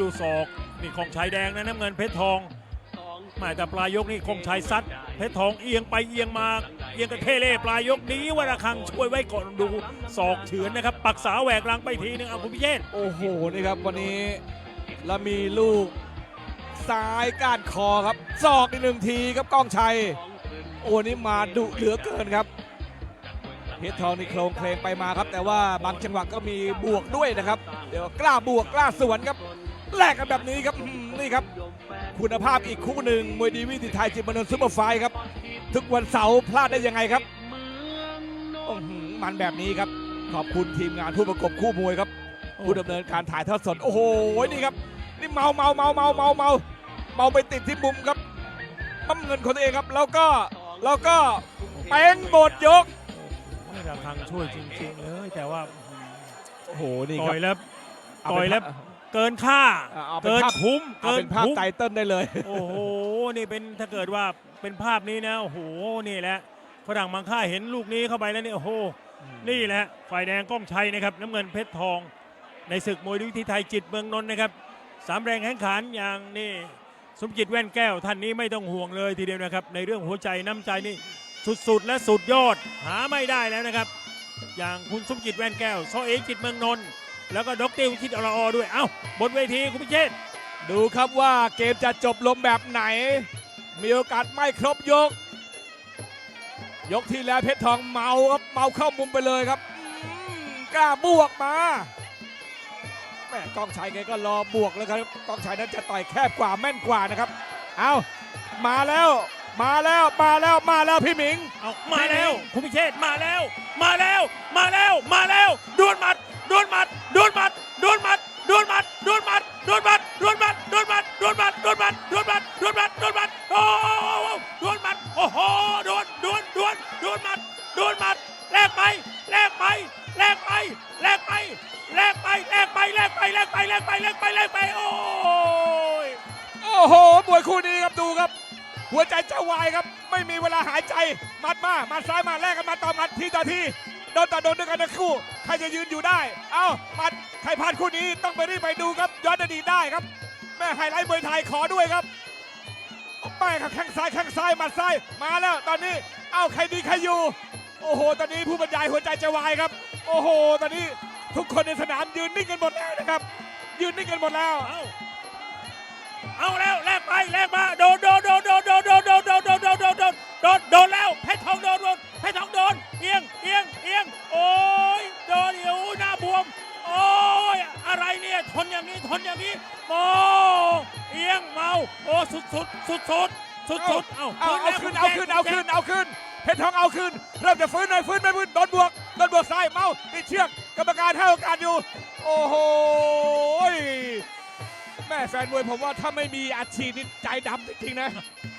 ดูศอกนี่ของชายแดงนะน้ำเงินเพชรทองแมาแต่ปลายยกนี่คงชายซัดเพชรทองเอียงไปเอียงมาเอียงกระเทเล่ปลายยกนี้วราคังช่วยไว้ก่อนดูศอกเฉือนนะครับ ปักษาแหวกหลังไปทีนึงเอาคุณพิเชษโอ้โหนี่ครับวันนี้เรามีลูกซ้ายก้านคอครับศอกอีกหนึ่งทีครับก้องชัย โอ้นี่มาดุเหลือเกินครับเพชรทองนี่โครงเคลงไปมาครับ แต่ว่าบางจังหวะก็มีบวกด้วยนะครับ เดี๋ยวกล้าบวกกล้าสวนครับ แลกกันแบบนี้ครับอื้อหือนี่ครับ คุณภาพอีกคู่หนึ่งมวยดีวิถีไทยจิตรมนนท์ซุปเปอร์ไฟท์ครับ ทุกวันเสาร์พลาดได้ยังไงครับอื้อหือมันแบบนี้ครับ ขอบคุณทีมงานผู้ประกบคู่มวยครับผู้ดำเนินการถ่ายทอดสดโอ้โหนี่ครับ นี่เมาเมาเมาเมาเมาเมาเมาไปติดที่มุมครับมั่มเงินของตัวเองครับแล้วก็แล้วก็เป้งบดยกโอ้ยระคังช่วยจริงๆเลยแต่ว่าโอ้โหนี่ต่ครัอบยแล้วเาต่อยเป็นแล้วภาพ เกินค่าอ่าเอาเป็นเกินภาพ คุ้มเอาเกิเป็นนภาพคุ้มไตเติ้ลได้เลย โอ้โหนี่เป็นถ้าเกิดว่าเป็นภาพนี้นะโอ้โหนี่แหละฝรั่งมังค่าเห็นลูกนี้เข้าไปแล้วนี่โอ้โหนี่แหละฝ่ายแดงก้องชัยนะครับน้ำเงินเพชรทอง ในศึกมวยวิธีไทยจิตเมืองนนท์นะครับสามแรงแข่งขันอย่างนี่สมจิตแว่นแก้วท่านนี้ไม่ต้องห่วงเลยทีเดียวนะครับในเรื่องหัวใจน้ำใจนี่สุดๆและสุดยอดหาไม่ได้แล้วนะครับ อย่างคุณสมจิตแว่นแก้วซอเอกจิตเมืองนนท์ แล้วก็ดรวิชิตอรอด้วย เอ้าบนเวทีคุณพิเชษฐ์ดูครับว่าเกมจะจบลงแบบไหน มีโอกาสไม่ครบยก ยกที่แล้วเพชรทองเมาครับเมาเข้ามุมไปเลยครับอืมกล้าบวกมาแม่กองชัยแกก็รอบวกแล้วครับกองชัยนั้นจะต่อยแคบกว่าแม่นกว่านะครับ เอามาแล้ว มาแล้วมาแล้วมาแล้วพี่หมิง เอามาแล้วคุณพิเชษมาแล้ว มาแล้ว มาแล้ว มาแล้วดวลหมัดดวลหมัด หัวใจจะวายครับ ไม่มีเวลาหายใจมัดมามัดซ้ายมาแลกกันมาต่อมัดทีต่อทีโดนต่อโดนด้วยกันทั้งคู่ใครจะยืนอยู่ได้ เอ้ามัดใครพลาดคู่นี้ต้องไปรีบไปดูครับย้อนอดีตได้ครับ แม่ไฮไลท์มวยไทยขอด้วยครับแม่ครับแข้งซ้ายแข้งซ้ายมัดซ้ายมาแล้วตอนนี้ เอ้าใครดีใครอยู่ โอ้โห ตอนนี้ผู้บรรยายหัวใจจะวายครับ โอ้โห ตอนนี้ทุกคนในสนามยืนนิ่งกันหมดแล้วนะครับ ยืนนิ่งกันหมดแล้ว เอาเอาแล้วแลกไปแลกมาโดนดนโดนโดน โอ้สุดสุดสุดสุดสุดสุดเอาเอาเอาขึ้นเอาขึ้นเอาขึ้นเอาขึ้นเพชรทองเอาขึ้นเริ่มจะฟื้นหน่อยฟื้นไม่ฟื้นโดนบวกโดนบวกซ้ายเมาติดเชือกกรรมการให้โอกาสอยู่ โอ้โหแม่แฟนมวยผมว่าถ้าไม่มีอาชีพนี่ใจดำจริงๆนะ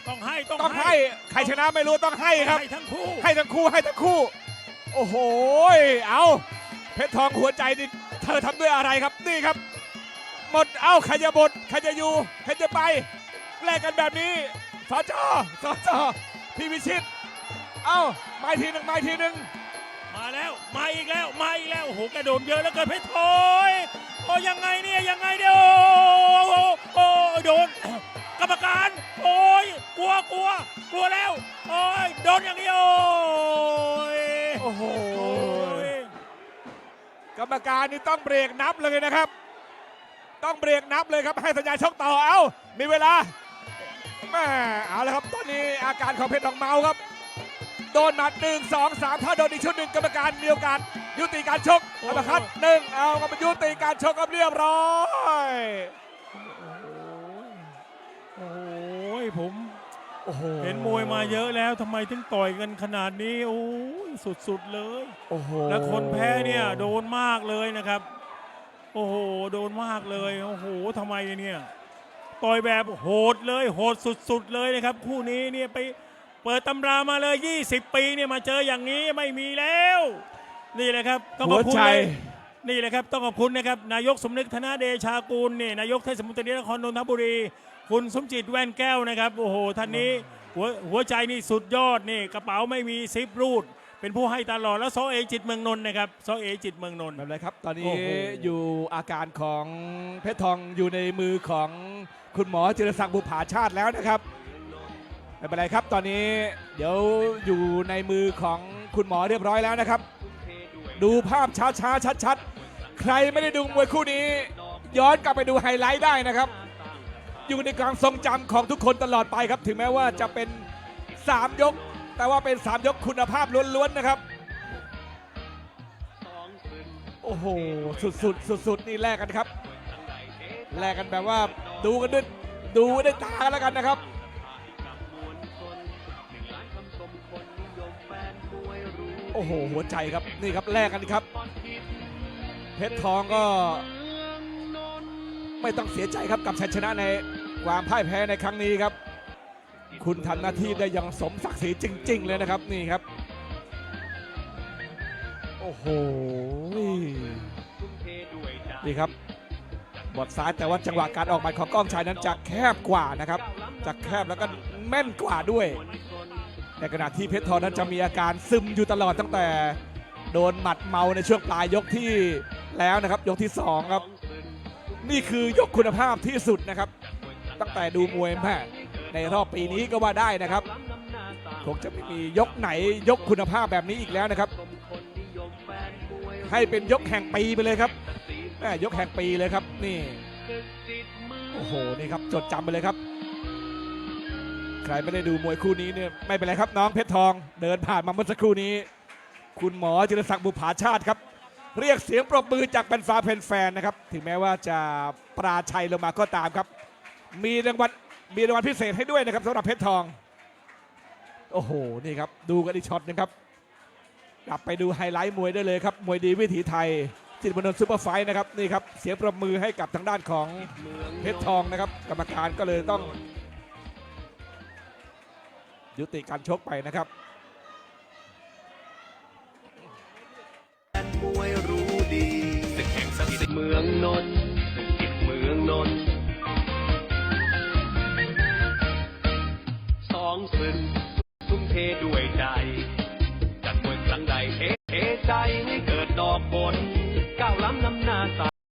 ต้องให้ต้องต้องให้ใครชนะไม่รู้ต้องให้ครับให้ทั้งคู่ให้ทั้งคู่ให้ทั้งคู่ โอ้โหเอาเพชรทองหัวใจนี่เธอทำด้วยอะไรครับนี่ครับ หมดเอ้าใครจะบดใครจะอยู่ใครจะไป แลกกันแบบนี้สจสจพี่วิชิต เอ้ามาทีหนึ่งมาทีหนึ่งมาแล้วมาอีกแล้วมาอีกแล้วโอ้โหกระโดดเยอะแล้วเกินเพชรทอยโอ้ยังไงเนี่ยยังไงเดี๋ยวโอ้โอ้โดนกรรมการโอ้ยกลัวกลัวกลัวแล้วโอ้ยโดนอย่างนี้โอ้ยโอ้โหกรรมการนี่ต้องเบรกนับเลยนะครับ ต้องเบรกนับเลยครับให้สัญญาณชกต่อเอ้ามีเวลา แม่เอาละครับตอนนี้อาการของเพชรทองเมาครับ โดนหมัดหนึ่งสองสามถ้าโดนอีกชุดหนึ่งกรรมการมีโอกาสยุติการชกเอาละครับหนึ่งเอากรรมยุติการชกครับเรียบร้อยโอ้ยผมโอ้โหเห็นมวยมาเยอะแล้วทำไมถึงต่อยกันขนาดนี้โอ้ยสุดๆเลยโอ้โหแล้วคนแพ้เนี่ยโดนมากเลยนะครับ โอ้โห โดนมากเลย โอ้โหทำไมเนี่ย ต่อยแบบโหดเลยโหดสุดๆเลยนะครับ คู่นี้เนี่ยไปเปิดตำรามาเลย 20 ปีเนี่ยมาเจออย่างนี้ไม่มีแล้ว นี่แหละครับต้องขหัอวบคุณใจเลยนี่แหละครับต้องขอบคุณนะครับนายกสมนึกธนาเดชากูลเนี่ยนายกเทศมนตรีนครนนทบุรี คุณสมจิตแว่นแก้วนะครับโอ้โหท่านนี้หัวหัวใจนี่สุดยอดนี่กระเป๋าไม่มีซิปรูด เป็นผู้ให้ตลอดแล้วซอเอจิตเมืองนนท์นะครับซอเอจิตเมืองนนท์แบบไรครับ ตอนโอ้นี้โหอยู่อาการของเพชรทองอยู่ในมือของ คุณหมอจิรศักดิ์บุภาชาติแล้วนะครับไม่เป็นไรครับตอนนี้เดี๋ยวอยู่ในมือของคุณหมอเรียบร้อยแล้วนะครับ ดูภาพช้าๆชัดๆ ใครไม่ได้ดูมวยคู่นี้ ย้อนกลับไปดูไฮไลท์ได้นะครับ อยู่ในความทรงจำของทุกคนตลอดไปครับ ถึงแม้ว่าจะเป็น 3 ยก แต่ว่าเป็น 3 ยกคุณภาพล้วนๆนะครับ โอ้โห สุดๆสุดๆนี่แลกกันครับ แลกกันแบบว่า ดูกันด้วยดูด้วยตากันแล้วกันนะครับโอ้โหหัวใจครับนี่ครับแลกกันครับ เพชรทองก็ ไม่ต้องเสียใจครับกับชัยชนะในความพ่ายแพ้ในครั้งนี้ครับ คุณทำหน้าที่ได้อย่างสมศักดิ์ศรีจริง ๆ เลยนะครับนี่ครับ โอ้โหนี่ครับ บอดซ้ายแต่ว่าจังหวะการออกหมัดของกล้องชัยนั้นจะแคบกว่านะครับจะแคบแล้วก็แม่นกว่าด้วย ในขณะที่เพชรทองนั้นจะมีอาการซึมอยู่ตลอดตั้งแต่ โดนหมัดเมาในช่วงปลายยกที่แล้วนะครับ ยกที่สองครับ นี่คือยกคุณภาพที่สุดนะครับ ตั้งแต่ดูมวยแม่ในรอบปีนี้ก็ว่าได้นะครับคงจะไม่มียกไหนยกคุณภาพแบบนี้อีกแล้วนะครับ ให้เป็นยกแห่งปีไปเลยครับ แม่ยกแห่งปีเลยครับ นี่โอ้โหนี่ครับจดจำไปเลยครับ ใครไม่ได้ดูมวยคู่นี้เนี่ยไม่เป็นไรครับน้องเพชรทอง เดินผ่านมาเมื่อสักครู่นี้ คุณหมอจิรศักดิ์บุภาชาติครับ เรียกเสียงปรบมือจากแฟนฟ้าแฟนๆนะครับ ถึงแม้ว่าจะปราชัยลงมาก็ตามครับ มีรางวัลมีรางวัลพิเศษให้ด้วยนะครับสำหรับเพชรทอง โอ้โหนี่ครับ ดูกันอีกช็อตนึงครับกลับไปดูไฮไลท์มวยได้เลยครับ มวยดีวิถีไทย จิตรมนนท์ซูเปอร์ไฟท์นะครับ นี่ครับ เสียงประมือให้กับทางด้านของเพชรทองนะครับ กรรมการก็เลยต้อง ยุติการชกไปนะครับมวยรู้ดีศึกแห่งศักดิ์ศรีเมืองนนท์